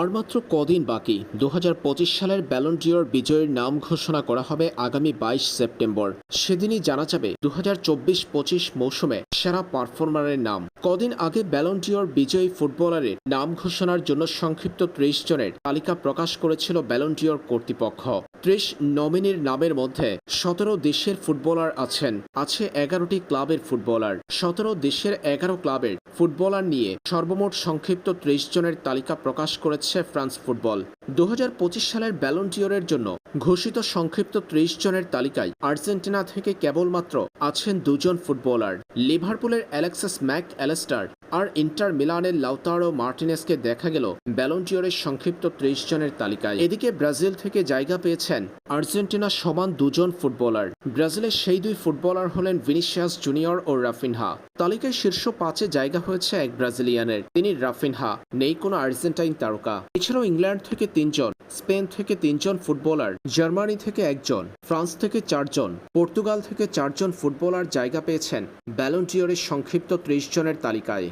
আর মাত্র কদিন বাকি দু হাজার পঁচিশ সালের ব্যালন্ডিয়র বিজয়ীর নাম ঘোষণা করা হবে আগামী বাইশ সেপ্টেম্বর। সেদিনই জানা যাবে দু হাজার চব্বিশ পঁচিশ মৌসুমে সেরা পারফর্মারের নাম। কদিন আগে ব্যালন্ডিয়র বিজয়ী ফুটবলারের নাম ঘোষণার জন্য সংক্ষিপ্ত ত্রিশ জনের তালিকা প্রকাশ করেছিল ব্যালন্ডিয়র কর্তৃপক্ষ। ত্রিশ নমিনির নামের মধ্যে সতেরো দেশের ফুটবলার আছেন, আছে এগারোটি ক্লাবের ফুটবলার। সতেরো দেশের এগারো ক্লাবের ফুটবলার নিয়ে সর্বমোট সংক্ষিপ্ত ত্রিশ জনের তালিকা প্রকাশ করেছে ফ্রান্স ফুটবল। দু হাজার পঁচিশ সালের ব্যালন্টিয়রের জন্য ঘোষিত সংক্ষিপ্ত ত্রিশ জনের তালিকায় আর্জেন্টিনা থেকে কেবলমাত্র আছেন দুজন ফুটবলার। লিভারপুলের অ্যালেক্সাস ম্যাক অ্যালেস্টার আর ইন্টার মিলানের লাউতারো মার্টিনেসকে দেখা গেল ব্যালন্টিয়রের সংক্ষিপ্ত ত্রিশ জনের তালিকায়। এদিকে ব্রাজিল থেকে জায়গা পেয়েছেন আর্জেন্টিনা সমান দুজন ফুটবলার। ব্রাজিলের সেই দুই ফুটবলার হলেন ভিনিসিয়াস জুনিয়র ও রাফিনহা। তালিকায় শীর্ষ পাঁচে জায়গা হয়েছে এক ব্রাজিলিয়ানের, তিনি রাফিনহা, নেই কোনো আর্জেন্টাইন তারকা। এছাড়াও ইংল্যান্ড থেকে তিনজন, স্পেন থেকে তিনজন ফুটবলার, জার্মানি থেকে একজন, ফ্রান্স থেকে চারজন, পর্তুগাল থেকে চারজন ফুটবলার জায়গা পেয়েছেন। ব্যালন্টিয়রের সংক্ষিপ্ত ত্রিশ জনের তালিকায়।